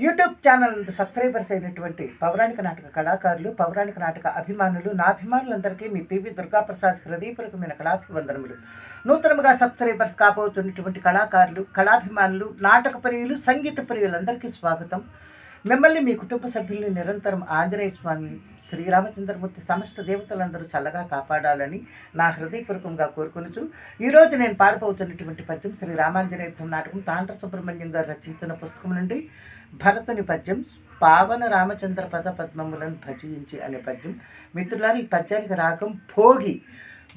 YouTube channel subscribers అయినటువంటి పౌరాణిక నాటక కళాకారులు పౌరాణిక నాటక అభిమానులు నా అభిమానులందరికీ మీ పివి దుర్గాప్రసాద్ హృదయపూర్వకమైన కళాభివందనములు. నూతనముగా సబ్స్క్రైబర్స్ కాబోతున్నటువంటి కళాకారులు కళాభిమానులు నాటక ప్రియులు సంగీత ప్రియులందరికీ స్వాగతం. మిమ్మల్ని మీ కుటుంబ సభ్యుల్ని నిరంతరం ఆంజనేయ స్వామి శ్రీరామచంద్రమూర్తి సమస్త దేవతలందరూ చల్లగా కాపాడాలని నా హృదయపూర్వకంగా కోరుకొనుచు ఈరోజు నేను పాడబోతున్నటువంటి పద్యం శ్రీ రామాంజనేయుద్ధం నాటకం తాండ్ర సుబ్రహ్మణ్యం గారు రచించిన పుస్తకం నుండి భరతుని పద్యం పావన రామచంద్ర పద పద్మములను భజించి అనే పద్యం. మిత్రులారు ఈ పద్యానికి రాగం భోగి.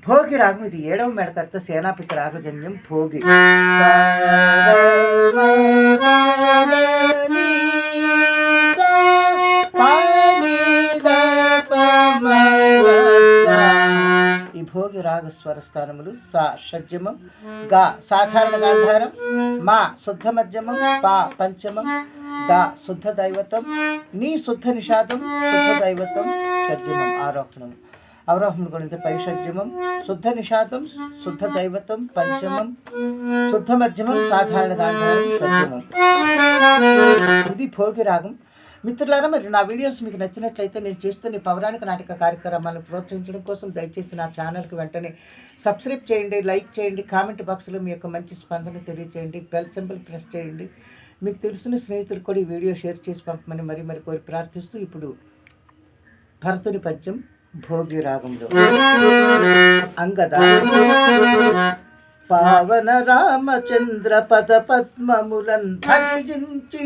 భోగి రాగం ఇది ఏడవ మెడకర్త సేనాపతి రాగజన్యం భోగి. భోగి రాగ స్వర స్థానములు సా షడ్జమం గా సాధారణ గాంధారం మా శుద్ధ మధ్యమం పా పంచమం దా శుద్ధ దైవతం నీ శుద్ధ నిషాదం శుద్ధ దైవతం షడ్జమం ఆరోహణం అవరోహణం గురించి పై షడ్జమం శుద్ధ నిషాదం శుద్ధ దైవతం పంచమం శుద్ధ మధ్యమం సాధారణ గాంధారం షడ్జమం. ఇది భోగి రాగం. మిత్రులారా మరి నా వీడియోస్ మీకు నచ్చినట్లయితే నేను చేస్తున్న పౌరాణిక నాటక కార్యక్రమాలను ప్రోత్సహించడం కోసం దయచేసి నా ఛానల్కి వెంటనే సబ్స్క్రైబ్ చేయండి లైక్ చేయండి కామెంట్ బాక్స్లో మీ యొక్క మంచి స్పందన తెలియచేయండి బెల్ సింబల్ ప్రెస్ చేయండి. మీకు తెలిసిన స్నేహితులు కూడా ఈ వీడియో షేర్ చేసి పంపమని మరి మరి కోరి ప్రార్థిస్తూ ఇప్పుడు భరతుని పద్యం భోగి రాగంలో. అంగద పావన రామచంద్ర పద పద్మములన్ భజించి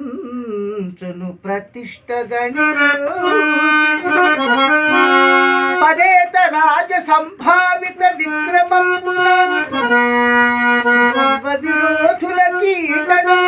ఉంచును భవాత్ములంచును పదేత రాజ సంభావిత విక్రమంబుల. విరోధుల కీటను